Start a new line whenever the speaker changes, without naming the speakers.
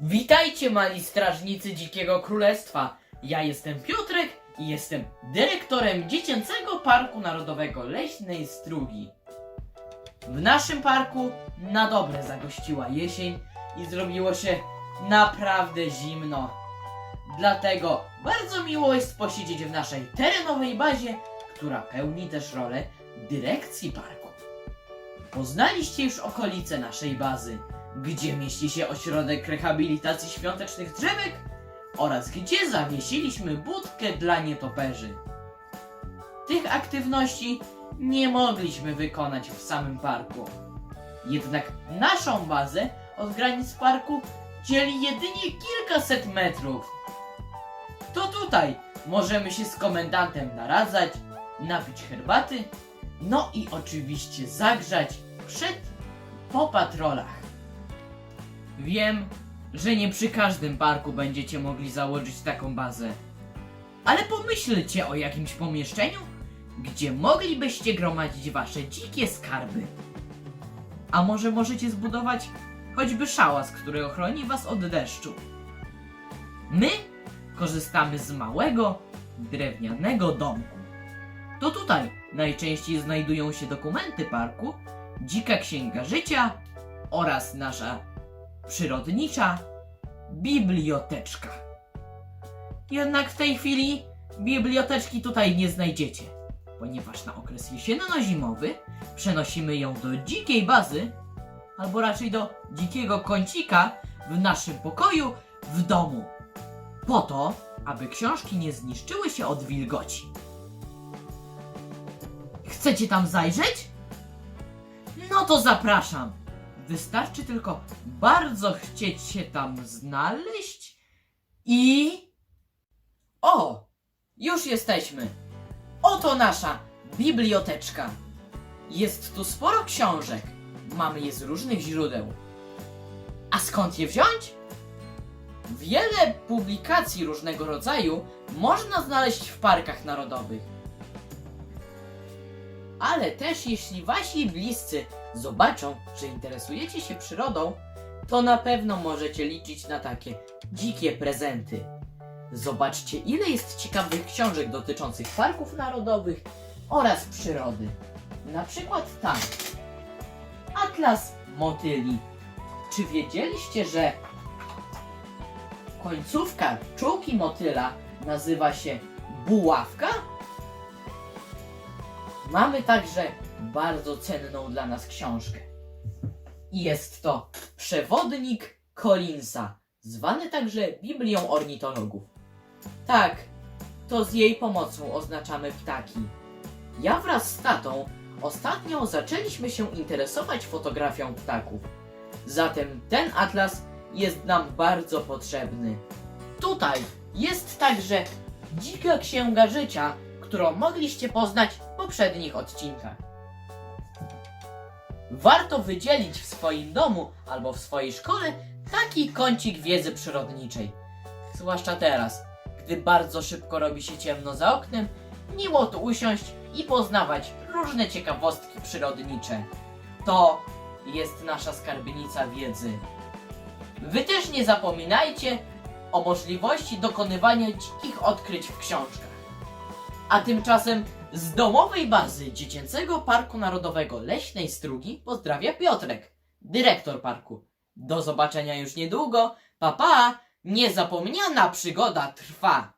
Witajcie mali strażnicy Dzikiego Królestwa. Ja jestem Piotrek i jestem dyrektorem Dziecięcego Parku Narodowego Leśnej Strugi. W naszym parku na dobre zagościła jesień i zrobiło się naprawdę zimno. Dlatego bardzo miło jest posiedzieć w naszej terenowej bazie, która pełni też rolę dyrekcji parku. Poznaliście już okolice naszej bazy, gdzie mieści się ośrodek rehabilitacji świątecznych drzewek oraz gdzie zawiesiliśmy budkę dla nietoperzy. Tych aktywności nie mogliśmy wykonać w samym parku. Jednak naszą bazę od granic parku dzieli jedynie kilkaset metrów. To tutaj możemy się z komendantem naradzać, napić herbaty, no i oczywiście zagrzać przed po patrolach. Wiem, że nie przy każdym parku będziecie mogli założyć taką bazę. Ale pomyślcie o jakimś pomieszczeniu, gdzie moglibyście gromadzić wasze dzikie skarby. A może możecie zbudować choćby szałas, który ochroni was od deszczu. My korzystamy z małego, drewnianego domku. To tutaj najczęściej znajdują się dokumenty parku, dzika księga życia oraz nasza przyrodnicza biblioteczka. Jednak w tej chwili biblioteczki tutaj nie znajdziecie, ponieważ na okres jesienno-zimowy przenosimy ją do dzikiej bazy, albo raczej do dzikiego kącika w naszym pokoju w domu. Po to, aby książki nie zniszczyły się od wilgoci. Chcecie tam zajrzeć? No to zapraszam. Wystarczy tylko bardzo chcieć się tam znaleźć i. O! Już jesteśmy. Oto nasza biblioteczka. Jest tu sporo książek. Mamy je z różnych źródeł. A skąd je wziąć? Wiele publikacji różnego rodzaju można znaleźć w parkach narodowych. Ale też jeśli wasi bliscy zobaczą, że interesujecie się przyrodą, to na pewno możecie liczyć na takie dzikie prezenty. Zobaczcie, ile jest ciekawych książek dotyczących parków narodowych oraz przyrody. Na przykład tam. Atlas motyli. Czy wiedzieliście, że końcówka czułki motyla nazywa się buławka? Mamy także bardzo cenną dla nas książkę. I Jest to Przewodnik Collinsa, zwany także Biblią ornitologów. Tak, to z jej pomocą oznaczamy ptaki. Ja wraz z tatą ostatnio zaczęliśmy się interesować fotografią ptaków. Zatem ten atlas jest nam bardzo potrzebny. Tutaj jest także dzika księga życia, którą mogliście poznać poprzednich odcinkach. Warto wydzielić w swoim domu albo w swojej szkole taki kącik wiedzy przyrodniczej. Zwłaszcza teraz, gdy bardzo szybko robi się ciemno za oknem, miło tu usiąść i poznawać różne ciekawostki przyrodnicze. To jest nasza skarbnica wiedzy. Wy też nie zapominajcie o możliwości dokonywania dzikich odkryć w książkach. A tymczasem z domowej bazy Dziecięcego Parku Narodowego Leśnej Strugi pozdrawia Piotrek, dyrektor parku. Do zobaczenia już niedługo. Pa pa! Niezapomniana przygoda trwa.